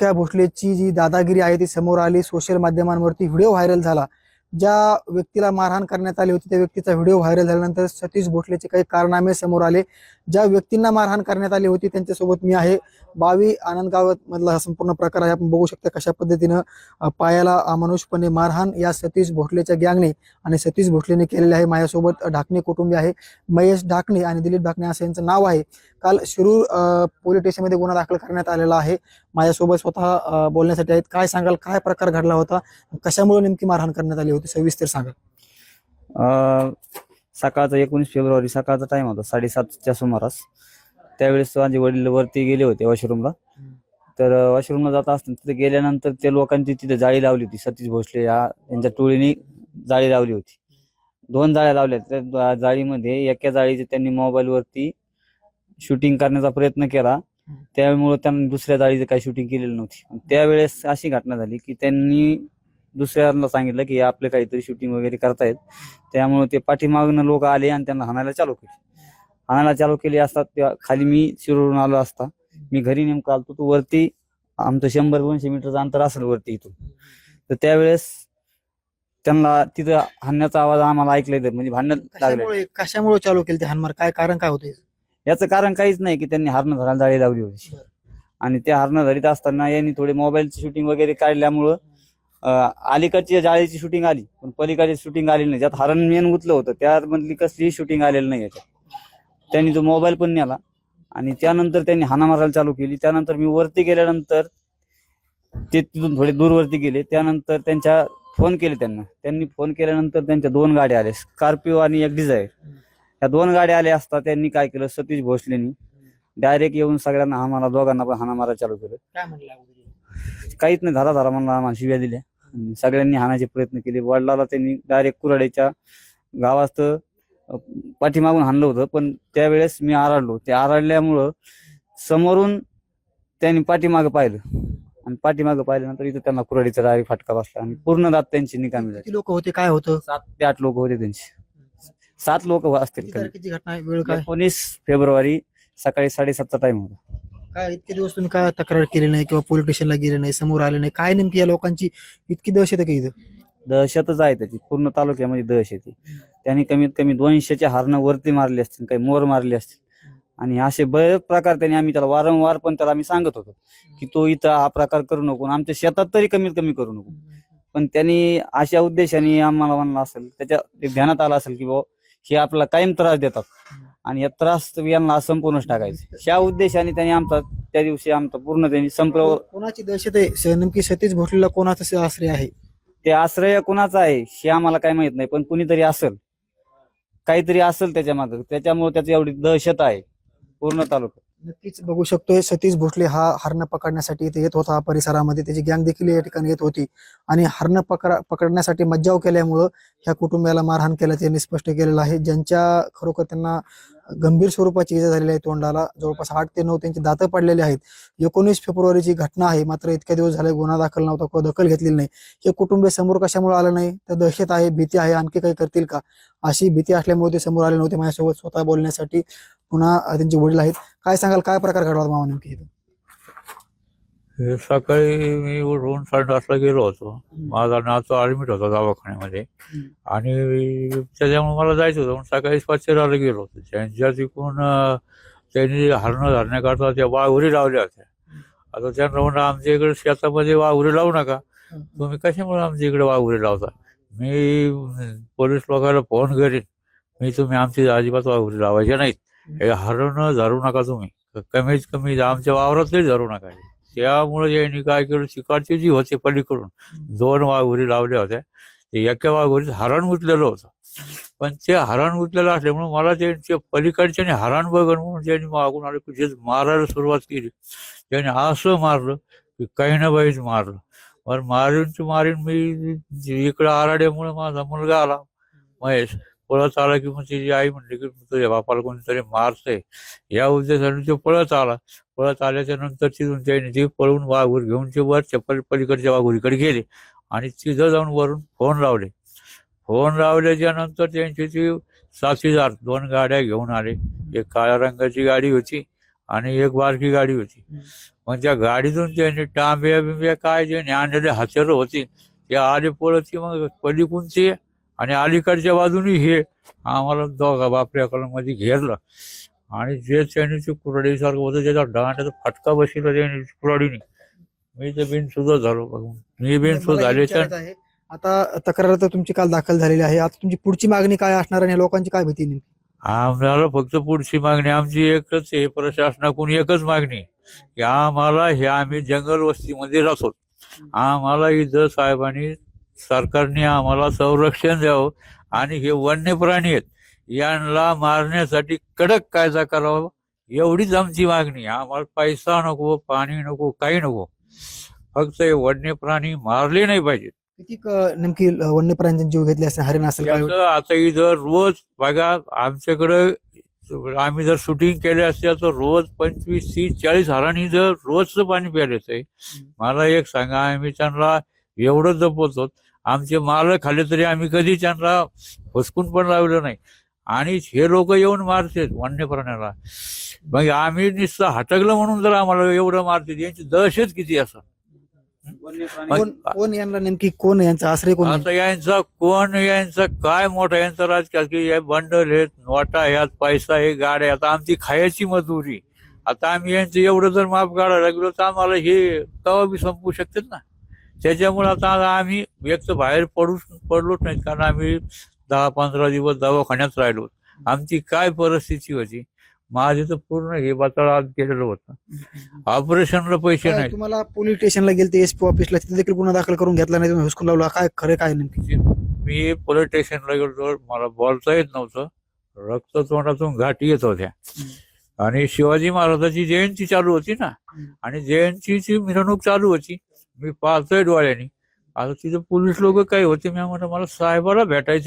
त्या भोसलेची जी दादागिरी आहे ती समोर आली. सोशल माध्यमांवरती व्हिडिओ व्हायरल झाला. ज्या व्यक्तीला मारहाण करण्यात आली होती त्या व्यक्तीचा व्हिडिओ व्हायरल झाल्यानंतर सतीश भोसलेचे काही कारनामे समोर आले. ज्या व्यक्तींना मारहाण करण्यात आली होती त्यांच्यासोबत मी आहे. बावी आनंदगाव मधला हा संपूर्ण प्रकार आहे. आपण बघू शकता कशा पद्धतीनं पायाला अमानुषपणे मारहाण या सतीश भोसलेच्या गँगने आणि सतीश भोसलेने केलेले आहे. माझ्यासोबत ढाकणे कुटुंबी आहे. महेश ढाकणे आणि दिलीप ढाकणे असं यांचं नाव आहे. काल शिरूर पोलीस स्टेशनमध्ये गुन्हा दाखल करण्यात आलेला आहे. माझ्यासोबत स्वतः बोलण्यासाठी आहेत. काय सांगाल? काय प्रकार घडला होता? कशामुळे नेमकी मारहाण करण्यात आली होती? सविस्तर सांगा. सकाळचा एकोणीस फेब्रुवारी सकाळचा टाइम होता साडेसातच्या सुमारास. त्यावेळेस माझे वडील वरती गेले होते वॉशरूमला तर वॉशरूमला जात असताना तिथे गेल्यानंतर त्या लोकांची तिथे जाळी लावली होती. सतीश भोसले या यांच्या टोळीने जाळी लावली होती. दोन जाळ्या लावल्या त्या जाळीमध्ये एका जाळीचे त्यांनी मोबाईलवरती शूटिंग करण्याचा प्रयत्न केला. त्यामुळे त्यांनी दुसऱ्या जाळीचे काही शूटिंग केलेली नव्हती. त्यावेळेस अशी घटना झाली की त्यांनी दुसऱ्यांना सांगितलं की आपले काहीतरी शूटिंग वगैरे करतायत. त्यामुळे ते पाठीमागनं लोक आले आणि त्यांना हाणायला चालू केली. हाणायला चालू केली असता त्या खाली मी शिरूरून आलो असता. मी घरी नेमकं आलतो तो वरती आमचं शंभर दोनशे मीटरचं अंतर असेल वरती इथून. तर त्यावेळेस त्यांना तिथं हाणण्याचा आवाज आम्हाला ऐकला म्हणजे भांडण लागले. कशामुळे चालू केली ते हानमार काय कारण काय होते याचं कारण काहीच नाही की त्यांनी हरणं धरायला जाळी लावली होती. आणि त्या हरणं धरीत असताना यांनी थोडे मोबाईलची शूटिंग वगैरे काढल्यामुळं अलीकडची जाळीची शूटिंग आली पण पलीकडची शूटिंग आलेली नाही. ज्यात हरण मेन गुतलं होतं त्यामधली कसलीही शूटिंग आलेली नाही याच्यात. त्यांनी तो मोबाईल पण नेला आणि त्यानंतर त्यांनी हाना मारायला चालू केली. त्यानंतर मी वरती गेल्यानंतर ते तिथून थोडे दूरवरती गेले. त्यानंतर त्यांच्या फोन केले त्यांना. त्यांनी फोन केल्यानंतर त्यांच्या दोन गाड्या आल्या स्कॉर्पिओ आणि एक डिझायर या दोन गाड्या आल्या असता त्यांनी काय केलं? सतीश भोसलेनी डायरेक्ट येऊन सगळ्यांना आम्हाला दोघांना पण हाना मारायला चालू केलं. काय म्हणलं काहीच नाही धरा धरा म्हणला आम्हाला शिव्या दिल्या. आणि सगळ्यांनी हाणाचे प्रयत्न केले. वडिलाला त्यांनी डायरेक्ट कुराड्याच्या गावात अं, पाठीमागून हाणलं होतं. पण त्यावेळेस मी आरडलो. ते आरडल्यामुळं समोरून त्यांनी पाठीमागं पाहिलं. आणि पाठीमागं पाहिल्यानंतर इथं त्यांना कुराडीचा डायरेक्ट फटका बसला. आणि पूर्ण दात त्यांची निकामी झाली. किती लोक होते? काय होतं? सात ते आठ लोक होते त्यांचे. सात लोक असतील किती कमी. तारखेची घटना आहे? वेळ काय? एकोणीस फेब्रुवारी सकाळी साडेसातचा टाइम होता. काय इतके दिवस तुम्ही काय तक्रार केली नाही किंवा पोलीस स्टेशनला गेले नाही समोर आले नाही? काय नेमकी या लोकांची इतकी दहशत आहे का इथं? दहशतच आहे त्याची. पूर्ण तालुक्यामध्ये दहशत आहे. त्यांनी कमीत कमी दोनशेच्या हारणं वरती मारले असतील काही मोर मारले असतील. आणि असे बरेच प्रकार त्यांनी आम्ही त्याला वारंवार पण त्याला आम्ही सांगत होतो की तो इथं हा प्रकार करू नको आणि आमच्या शेतात तरी कमीत कमी करू नको. पण त्यांनी अशा उद्देशाने आम्हाला म्हणलं असेल त्याच्या ते ध्यानात आलं असेल की बुवा हे आपल्याला कायम त्रास देतात. आणि या त्रास यांना संपूर्णच टाकायचे. त्या उद्देशाने त्यांनी आमचा त्या दिवशी आमचा पूर्ण त्यांनी संपर्क कोणाची दहशत आहे? नेमकी सतीश भोसलेला कोणाचं आश्रय आहे? ते आश्रय कुणाचं आहे हे आम्हाला काय माहीत नाही पण कुणीतरी असेल. काहीतरी असेल त्याच्यामागे. त्याच्यामुळे त्याची एवढी दहशत आहे पूर्ण तालुका. नक्कीच बघू शकतोय. सतीश भोसले हा हरण पकडण्यासाठी इथे येत होता परिसरामध्ये. त्याची गँग देखील या ठिकाणी येत होती. आणि हरण पकड पकडण्यासाठी मज्जाव केल्यामुळं ह्या कुटुंबियाला मारहाण केल्याचं त्यांनी स्पष्ट केलेलं आहे. ज्यांच्या खरोखर त्यांना गंभीर स्वरूपाची इजा झालेली आहे तोंडाला जवळपास आठ ते नऊ त्यांचे दात पडलेले आहेत. एकोणीस फेब्रुवारीची घटना आहे. मात्र इतक्या दिवस झाले गुन्हा दाखल नव्हता किंवा दखल घेतलेली नाही. हे कुटुंबीय समोर कशामुळे आलं नाही? तर दहशत आहे भीती आहे. आणखी काही करतील का? अशी भीती असल्यामुळे ते समोर आले नव्हते. माझ्यासोबत स्वतः बोलण्यासाठी पुन्हा त्यांचे वडील आहेत. काय सांगाल? काय प्रकार घडला मामा नेमकी इथं? हे सकाळी मी उठून संडासला गेलो होतो. माझा नातू ऍडमिट होता दवाखान्यामध्ये. आणि त्याच्यामुळे मला जायचं होतं. म्हणून सकाळी स्वच्छताला गेलो होतो. त्यांच्या तिकडून अं, त्यांनी हरणं धरण्याकरता त्या वाघुरी लावल्या होत्या. आता त्यांना म्हणलं आमच्या इकडे शेतामध्ये वाघुरी लावू नका. तुम्ही कशामुळे आमच्या इकडे वाघुरी लावता? मी पोलीस लोकांना फोन करीन. मी तुम्ही आमची अजिबात वाघुरी लावायच्या नाहीत. हे हरणं धरू नका तुम्ही. कमीत कमी आमच्या वावरात तरी धरू नका त्यामुळे यांनी काय केलं? शिकारची जी होते पलीकडून. दोन वाघुरी लावल्या होत्या. ते एका वाघुरीत हरण गुतलेलं होतं. पण ते हरण गुतलेलं असल्यामुळे मला त्यांच्या पलीकडच्याने हरण बघण म्हणून त्यांनी मागून आले. की जे मारायला सुरुवात केली. त्याने असं मारलं की काही ना बाईच मारलं. पण मारून मारीन मी इकडं आराड्यामुळे माझा मुलगा आला महेश. पळत आला की मग तिची आई म्हणली की तुझ्या बापाला कोणीतरी मारते या उद्देशाने तो पळत आला. पळत आल्याच्यानंतर तिथून त्याने ती पळून वाघूर घेऊन ते वर चप्पल पलीकडच्या वाघुरीकडे गेले. आणि तिथं जाऊन वरून फोन लावले. फोन लावल्याच्या नंतर त्यांची ती साथीदार दोन गाड्या घेऊन आले. एक काळ्या रंगाची गाडी होती आणि एक बारकी गाडी होती. पण मग त्या गाडीतून त्यांनी टांब्या बिंब्या काय जे आणलेले हत्यारं होती ते आले पळत मग पलीकून ते आणि अलीकडच्या बाजूने हे आम्हाला दोघा बापऱ्या मध्ये घेरलं. आणि जे त्यांनी ते कुरडीसारखं होतं त्याचा डांड्याचा फटका बसला त्यांनी कुरडीने मी तर बिन सुद्धा झालो बघून. मी बिन मला सुद्धा एक झाले आहे, आता तक्रार तर तुमची काल दाखल झालेली आहे. आता तुमची पुढची मागणी काय असणार आणि लोकांची काय भीती नेमकी? आम्हाला फक्त पुढची मागणी. आमची एकच आहे. प्रशासनाकडून एकच मागणी. की आम्हाला हे आम्ही जंगल वस्तीमध्ये राहतो. आम्हाला इथं साहेबांनी सरकारने आम्हाला संरक्षण द्यावं आणि हे वन्य प्राणी आहेत यांना मारण्यासाठी कडक कायदा करावा एवढीच आमची मागणी. आम्हाला पैसा नको पाणी नको काही नको. फक्त हे वन्य प्राणी मारले नाही पाहिजेत. किती नेमकी वन्य प्राण्यांचे जीव घेतले असतील हरिण असेल काय? याचं आता इथं रोज बघा आमच्याकडं आम्ही जर शूटिंग केले असते तर रोज पंचवीस तीस चाळीस हराणी जर रोजचं पाणी प्यायलाच आहे मला एक सांगा आम्ही त्यांना एवढं जपवतो आमचे माल खाल्ले तरी आम्ही कधी त्यांना हुसकून पण लावलं नाही. आणि हे लोक येऊन मारतात वन्य प्राण्याला. मग आम्ही नुसतं हटकलं म्हणून जर आम्हाला एवढं मारतात यांची दहशत किती असं? कोण कोण यांना नेमकी कोण यांचा आश्रय कोण आता यांचा कोण यांचा काय मोठा यांचा राजकारण की हे बंडल आहेत नोटा ह्यात पैसा आहे गाड्या आता आमची खायची मजुरी. आता आम्ही यांचं एवढं जर माफ काढायला लागलो तर आम्हाला हे कवा बी संपू शकतात ना? त्याच्यामुळे आता आम्ही एक तर बाहेर पडू पडलोच नाहीत कारण आम्ही दहा पंधरा दिवस दवाखान्यात राहिलो. आमची काय परिस्थिती होती? माझे तर पूर्ण हे बचाळ आज केलेलं होतं. ऑपरेशनला पैसे नाही तुम्हाला पोलीस स्टेशनला गेले एसपी ऑफिसला तिथे देखील गुन्हा दाखल करून घेतला नाही तुम्ही हुसकून लावला. काय खरं काय नेमकी? मी पोलीस स्टेशनला गेलो मला बोलता येत नव्हतं. रक्त तोंडातून घाटी येत होत्या. आणि शिवाजी महाराजाची जयंती चालू होती ना. आणि जयंतीची मिरवणूक चालू होती. मी पाहतोय डोळ्यानी. आता तिथे पोलीस लोक काही होते मी म्हणतो मला साहेबाला भेटायचे